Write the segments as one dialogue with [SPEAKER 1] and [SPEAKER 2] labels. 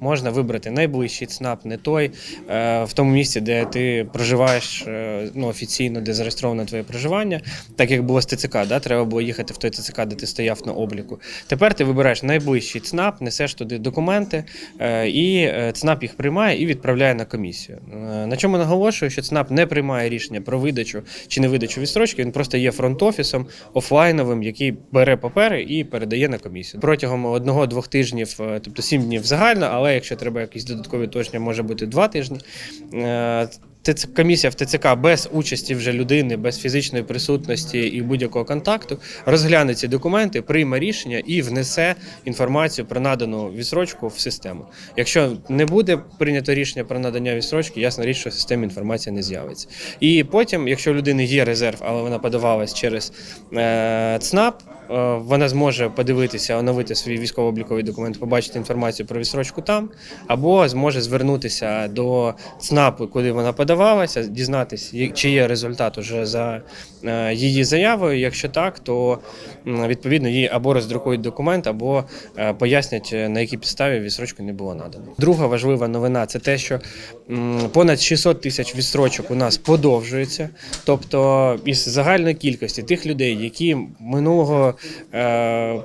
[SPEAKER 1] Можна вибрати найближчий ЦНАП, не той, е, в тому місці, де ти проживаєш е, ну, офіційно, де зареєстровано твоє проживання, так як було з ТЦК, да? треба було їхати в той ТЦК, де ти стояв на обліку. Тепер ти вибираєш найближчий ЦНАП, несеш туди документи, е, і ЦНАП їх приймає і відправляє на комісію. На чому наголошую, що ЦНАП не приймає рішення про видачу чи не видачу відстрочки, він просто є фронт-офісом офлайновим, який бере папери і передає на комісію. Протягом одного-двох тижнів, тобто сім днів загально, але якщо треба якісь додаткові точні, може бути два тижні. Е, комісія в ТЦК без участі вже людини, без фізичної присутності і будь-якого контакту розгляне ці документи, прийме рішення і внесе інформацію про надану відсрочку в систему. Якщо не буде прийнято рішення про надання відсрочки, ясна річ, що в системі інформація не з'явиться. І потім, якщо у людини є резерв, але вона подавалась через е, ЦНАП. Е, Вона зможе подивитися, оновити свій військово-обліковий документ, побачити інформацію про відсрочку там, або зможе звернутися до ЦНАПу, куди вона подавалася, дізнатися, чи є результат уже за е, її заявою. Якщо так, то відповідно їй або роздрукують документ, або е, пояснять, на якій підставі відсрочку не було надано. Друга важлива новина це те, що понад 600 тисяч відсрочок у нас подовжується. Тобто, із загальної кількості тих людей, які минулого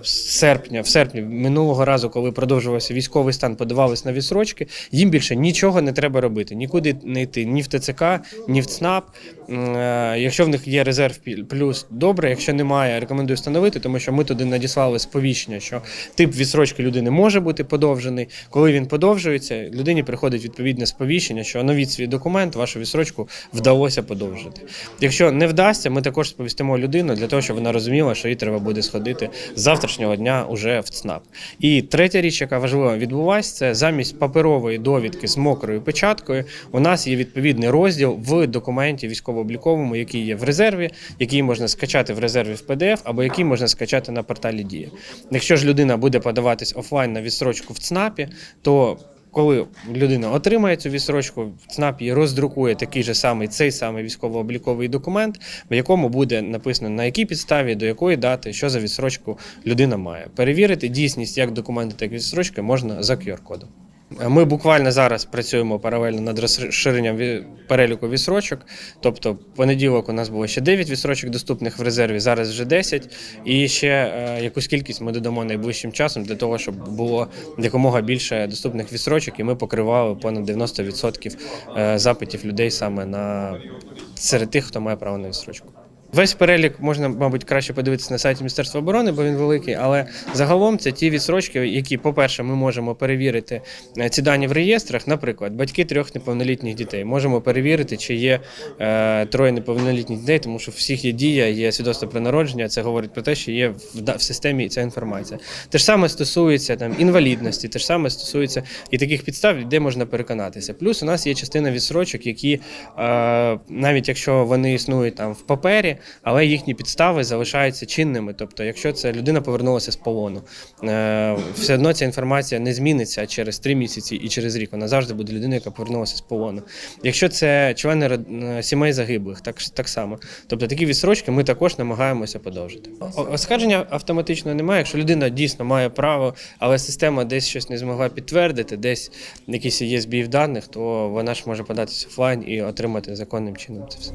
[SPEAKER 1] серпня, в серпні минулого разу, коли продовжувався військовий стан, подавались на відсрочки, їм більше нічого не треба робити, нікуди не йти, ні в ТЦК, ні в ЦНАП. Е, Якщо в них є резерв плюс, добре. Якщо немає, рекомендую встановити, тому що ми туди надіслали сповіщення, що тип відсрочки людини може бути подовжений. Коли він подовжується, людині приходить відповідне сповіщення, що оновіть свій документ, вашу відсрочку вдалося подовжити. Якщо не вдасться, ми також сповістимо людину для того, щоб вона розуміла, що їй треба буде сходити з завтрашнього дня уже в ЦНАП. І третя річ, яка важлива відбулася, це замість паперової довідки з мокрою печаткою. У нас є відповідний розділ в документі військово-обліковому, який є в резерві, який можна скачати в резерві в PDF, або який можна скачати на порталі Дія. Якщо ж людина буде подаватись офлайн на відстрочку в ЦНАПі, то коли людина отримає цю відсрочку, ЦНАП її роздрукує такий же самий цей самий військово-обліковий документ, в якому буде написано на якій підставі, до якої дати, що за відсрочку людина має. Перевірити дійсність як документи, так і відсрочки можна за QR-кодом. Ми буквально зараз працюємо паралельно над розширенням переліку відсрочок. Тобто, понеділок у нас було ще 9 відсрочок доступних в резерві, зараз вже 10. І ще е, якусь кількість ми додамо найближчим часом для того, щоб було якомога більше доступних відсрочок, і ми покривали понад 90% е, запитів людей саме на серед тих, хто має право на відсрочку. Весь перелік можна, мабуть, краще подивитися на сайті Міністерства оборони, бо він великий. Але загалом це ті відсрочки, які, по-перше, ми можемо перевірити е, ці дані в реєстрах. Наприклад, батьки трьох неповнолітніх дітей. Можемо перевірити, чи є е, троє неповнолітніх дітей, тому що всіх є дія, є свідоцтво про народження. Це говорить про те, що є в, в системі ця інформація. Те ж саме стосується там інвалідності, те ж саме стосується і таких підстав, де можна переконатися. Плюс у нас є частина відсрочок, які е, навіть якщо вони існують там в папері, але їхні підстави залишаються чинними. Тобто, якщо це людина повернулася з полону, е, все одно ця інформація не зміниться через три місяці і через рік. Вона завжди буде людиною, яка повернулася з полону. Якщо це члени е, сімей загиблих, так, так само. Тобто такі відсрочки ми також намагаємося подовжити. Оскарження автоматично немає. Якщо людина дійсно має право, але система десь щось не змогла підтвердити, десь якийсь є збій в даних, то вона ж може податися офлайн і отримати законним чином це все.